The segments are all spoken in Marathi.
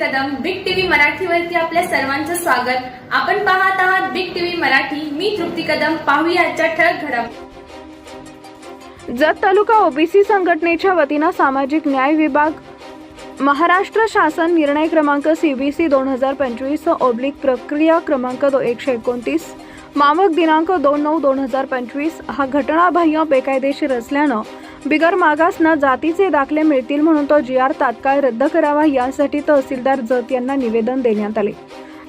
कदम बिग टीव्ही मराठीवरती आपल्या सर्वांचं स्वागत. आपण पाहत आहात बिग टीव्ही मराठी. मी तृप्ती कदम. पाहूया आजच्या ठळक घडम जत तालुका ओबीसी संघटनेच्या वतीनं सामाजिक न्याय विभाग महाराष्ट्र शासन निर्णय क्रमांक सीबीसी दोन हजार पंचवीस ओब्लिक प्रक्रिया क्रमांक एकशे एकोणतीस मामक दिनांक दोन नऊ दोन हजार पंचवीस हा घटनाबाह्य बेकायदेशीर असल्यानं बिगर मागासना जातीचे दाखले मिळतील म्हणून तो जी आर तात्काळ रद्द करावा यासाठी तहसीलदार जत यांना निवेदन देण्यात आले.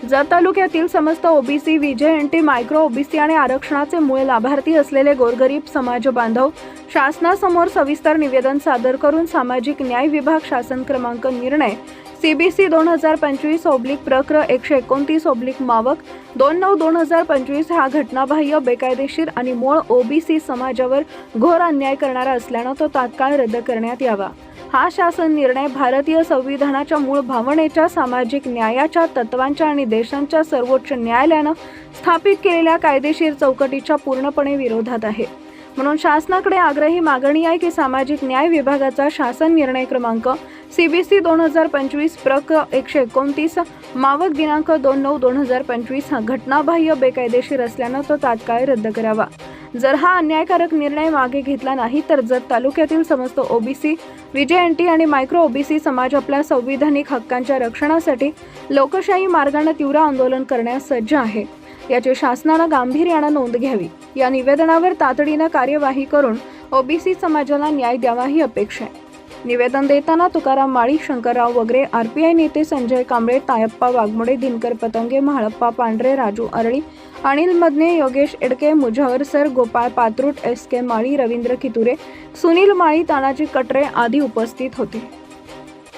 जत तालुक्यातील समस्त ओबीसी व्हीजेएनटी मायक्रो ओबीसी आणि आरक्षणाचे मूळ लाभार्थी असलेले गोरगरीब समाज बांधव शासनासमोर सविस्तर निवेदन सादर करून सामाजिक न्याय विभाग शासन क्रमांक निर्णय सीबीसी दोन हजार पंचवीस ओब्लिक प्रक्र एकशे एकोणतीस ओब्लिक मावक दोन नऊ दोन हजार पंचवीस हा घटनाबाह्य बेकायदेशीर आणि मूळ ओबीसी समाजावर घोर अन्याय करणारा असल्यानं तो तात्काळ रद्द करण्यात यावा. हा शासन निर्णय भारतीय संविधानाच्या मूळ भावनेच्या सामाजिक न्यायाच्या तत्वांच्या आणि देशांच्या सर्वोच्च न्यायालयानं स्थापित केलेल्या कायदेशीर चौकटीच्या पूर्णपणे विरोधात आहे. म्हणून शासनाकडे आग्रही मागणी आहे की सामाजिक न्याय विभागाचा शासन निर्णय क्रमांक सीबीसी दोन हजार पंचवीस प्रक एकशे एकोणतीस मावक दिनांक दोन नऊ दोन हजार पंचवीस हा घटनाबाह्य बेकायदेशीर असल्यानं तो तात्काळ रद्द करावा. जर हा अन्यायकारक निर्णय मागे घेतला नाही तर जत तालुक्यातील समस्त ओबीसी व्हीजेएनटी आणि मायक्रो ओबीसी समाज आपल्या संविधानिक हक्कांच्या रक्षणासाठी लोकशाही मार्गाने तीव्र आंदोलन करण्यास सज्ज आहे. याची शासनानं गांभीर्यानं नोंद घ्यावी. या निवेदनावर तातडीनं कार्यवाही करून ओबीसी समाजाला न्याय द्यावा ही अपेक्षा आहे. निवेदन देताना तुकाराम माळी शंकरराव वगैरे आरपीआय नेते Sanjay Kamble तायप्पा Waghmode Dinkar Patange Mhalappa Pandhare Raju Arali Anil Madane Yogesh Edke Mujawar sir Gopal Patrut S K Mali Ravindra Kiture Sunil Mali Tanaji Katre आदी उपस्थित होते.